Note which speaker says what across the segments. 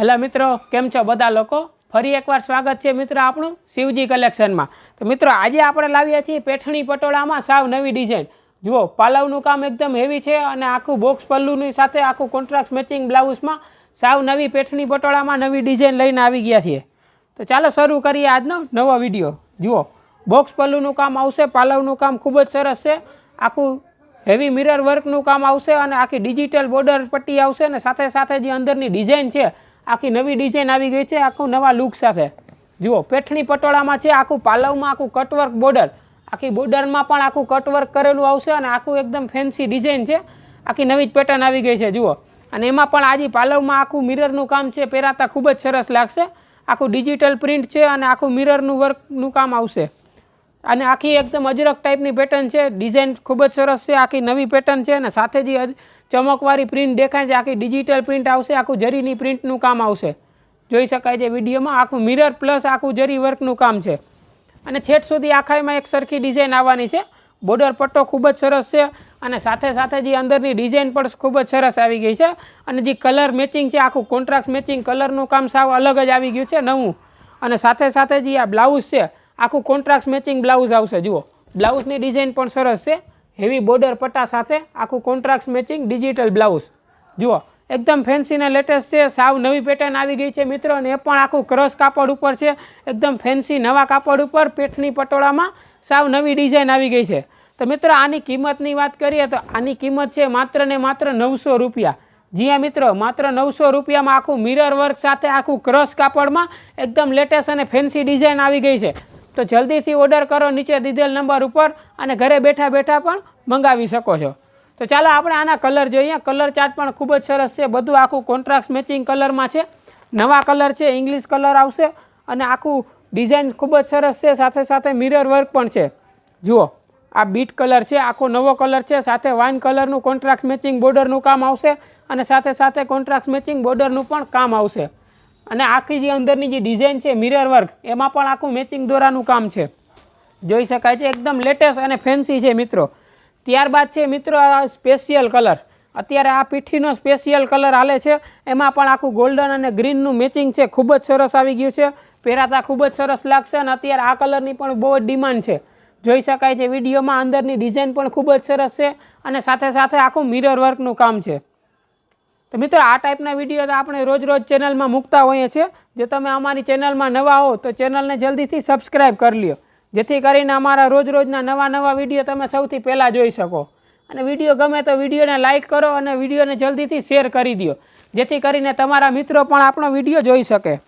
Speaker 1: Hello મિત્રો, કેમ છો બધા લોકો? ફરી એકવાર સ્વાગત છે મિત્રો આપણું શિવજી કલેક્શનમાં. તો મિત્રો, આજે આપણે લાવીએ છીએ પેઠણી પટોળામાં સાવ નવી ડિઝાઇન. જુઓ, પાલવનું કામ એકદમ હેવી છે અને આખું બોક્સ પલ્લુની સાથે આખું કોન્ટ્રાક્ટ મેચિંગ બ્લાઉઝમાં સાવ નવી પેઠણી પટોળામાં નવી ડિઝાઇન લઈને આવી ગયા છીએ. તો ચાલો શરૂ કરીએ આજનો નવો વીડિયો. જુઓ બોક્સ પલ્લુનું કામ આવશે, પાલવનું કામ ખૂબ જ સરસ છે. આખું હેવી મિરર વર્કનું કામ આવશે અને આખી ડિજિટલ બોર્ડર પટ્ટી આવશે અને સાથે સાથે જે અંદરની ડિઝાઇન છે, આખી નવી ડિઝાઇન આવી ગઈ છે, આખું નવા લુક સાથે. જુઓ, પેઠણી પટોળામાં છે, આખું પાલવમાં આખું કટવર્ક બોર્ડર આખી બોર્ડરમાં પણ આખું કટવર્ક કરેલું આવશે અને આખું એકદમ ફેન્સી ડિઝાઇન છે. આખી નવી જ પેટર્ન આવી ગઈ છે, જુઓ. અને એમાં પણ આજે પાલવમાં આખું મિરરનું કામ છે, પહેરાતા ખૂબ જ સરસ લાગશે. આખું ડિજિટલ પ્રિન્ટ છે અને આખું મિરરનું વર્કનું કામ આવશે. અને આખી એકદમ અજરક ટાઈપની પેટર્ન છે. ડિઝાઇન ખૂબ જ સરસ છે. આખી નવી પેટર્ન છે અને સાથે જે ચમકવાળી પ્રિન્ટ દેખાય છે. આખી ડિજિટલ પ્રિન્ટ આવશે. આખું જરીની પ્રિન્ટનું કામ આવશે. જોઈ શકાય છે વિડીયોમાં આખું મિરર પ્લસ આખું જરી વર્કનું કામ છે. અને છેટ સુધી આખાઈમાં એક સરખી ડિઝાઇન આવવાની છે. બોર્ડર પટ્ટો ખૂબ જ સરસ છે. અને સાથે સાથે જે અંદરની ડિઝાઇન પણ ખૂબ જ સરસ આવી ગઈ છે. અને જે કલર મેચિંગ છે, આખું કોન્ટ્રાક્ટ મેચિંગ કલરનું કામ સાવ અલગ જ આવી ગયું છે નવું. અને સાથે સાથે જે આ બ્લાઉઝ છે. આખું કોન્ટ્રાક્ટ મેચિંગ બ્લાઉઝ આવશે, જુઓ. બ્લાઉઝની ડિઝાઇન પણ સરસ છે. હેવી બોર્ડર પટ્ટા સાથે આખું કોન્ટ્રાક્ટ મેચિંગ ડિજિટલ બ્લાઉઝ જુઓ, એકદમ ફેન્સીને લેટેસ્ટ છે. સાવ નવી પેટર્ન આવી ગઈ છે મિત્રો, અને એ પણ આખું ક્રશ કાપડ ઉપર છે. એકદમ ફેન્સી નવા કાપડ ઉપર, પેઠની પટોળામાં સાવ નવી ડિઝાઇન આવી ગઈ છે. તો મિત્રો, આની કિંમતની વાત કરીએ તો આની કિંમત છે માત્ર ને માત્ર નવસો રૂપિયા. જી હા મિત્રો, માત્ર નવસો રૂપિયામાં આખું મિરર વર્ક સાથે આખું ક્રશ કાપડમાં એકદમ લેટેસ્ટ અને ફેન્સી ડિઝાઇન આવી ગઈ છે. તો જલ્દીથી ઓર્ડર કરો નીચે દીધેલ નંબર ઉપર અને ઘરે બેઠા બેઠા પણ મંગાવી શકો છો. તો ચાલો આપણે આના કલર જોઈએ. કલર ચાર્ટ પણ ખૂબ જ સરસ છે. બધું આખું કોન્ટ્રાક્ટ મેચિંગ કલરમાં છે. નવા કલર છે ઇંગ્લિશ કલર આવશે અને આખું ડિઝાઇન ખૂબ જ સરસ છે. સાથે સાથે મિરર વર્ક પણ છે. જુઓ, આ બીટ કલર છે, આખો નવો કલર છે. સાથે વાઇન કલરનું કોન્ટ્રાક્ટ મેચિંગ બોર્ડરનું કામ આવશે અને સાથે સાથે કોન્ટ્રાક્ટ મેચિંગ બોર્ડરનું પણ કામ આવશે. અને આખી જે અંદરની જે ડિઝાઇન છે મિરર વર્ક એમાં પણ આખું મેચિંગ દોરાનું કામ છે. જોઈ શકાય છે, એકદમ લેટેસ્ટ અને ફેન્સી છે મિત્રો. ત્યારબાદ છે મિત્રો આ સ્પેશિયલ કલર અત્યારે આ પીઠીનો સ્પેશિયલ કલર હાલે છે. એમાં પણ આખું ગોલ્ડન અને ગ્રીનનું મેચિંગ છે. ખૂબ જ સરસ આવી ગયું છે. પહેરાતા ખૂબ જ સરસ લાગશે અને અત્યારે આ કલરની પણ બહુ જ ડિમાન્ડ છે. જોઈ શકાય છે, વિડીયોમાં અંદરની ડિઝાઇન પણ ખૂબ જ સરસ છે અને સાથે સાથે આખું મિરર વર્કનું કામ છે. તો મિત્રો, આ ટાઈપના વીડિયો આપણે રોજ રોજ ચેનલમાં મૂકતા હોઈએ છીએ. જો તમે અમારી ચેનલમાં નવા હો, તો ચેનલને જલ્દીથી સબસ્ક્રાઈબ કરી લ્યો. જેથી કરીને અમારા રોજ રોજના નવા નવા વીડિયો તમે સૌથી પહેલાં જોઈ શકો. અને વીડિયો ગમે તો વિડીયોને લાઇક કરો અને વિડીયોને જલ્દીથી શેર કરી દો જેથી કરીને તમારા મિત્રો પણ આપણો વીડિયો જોઈ શકે.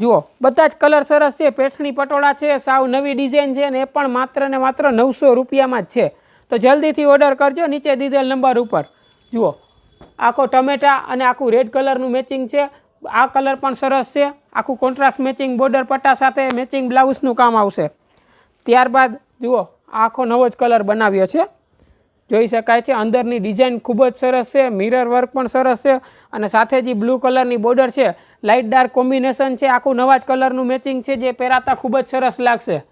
Speaker 1: જુઓ, બધા જ કલર સરસ છે, પેઠણી પટોળા છે, સાવ નવી ડિઝાઇન છે અને એ પણ માત્ર ને માત્ર નવસો રૂપિયામાં જ છે. તો જલ્દીથી ઓર્ડર કરજો નીચે દીધેલ નંબર ઉપર. જુઓ આખો ટમેટા અને આખું રેડ કલરનું મેચિંગ છે. આ કલર પણ સરસ છે. આખું કોન્ટ્રાક્ટ મેચિંગ બોર્ડર પટ્ટા સાથે મેચિંગ બ્લાઉઝનું કામ આવશે. ત્યારબાદ જુઓ, આખો નવો જ કલર બનાવ્યો છે. જોઈ શકાય છે, અંદરની ડિઝાઇન ખૂબ જ સરસ છે. મિરર વર્ક પણ સરસ છે અને સાથે જે બ્લુ કલરની બોર્ડર છે. લાઇટ ડાર્ક કોમ્બિનેશન છે. આખું નવા જ કલરનું મેચિંગ છે જે પહેરાતા ખૂબ જ સરસ લાગશે.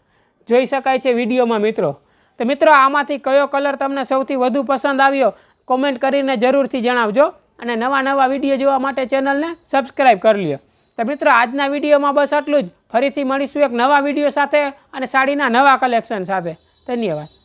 Speaker 1: જોઈ શકાય છે વિડીયોમાં મિત્રો. તો મિત્રો, આમાંથી કયો કલર તમને સૌથી વધુ પસંદ આવ્યો? કોમેન્ટ કરીને જરૂરથી જણાવજો અને નવા નવા વીડિયો જોવા માટે ચેનલને સબસ્ક્રાઈબ કરી લ્યો. તો મિત્રો, આજના વિડીયોમાં બસ આટલું જ. ફરીથી મળીશું એક નવા વીડિયો સાથે અને સાડીના નવા કલેક્શન સાથે. ધન્યવાદ.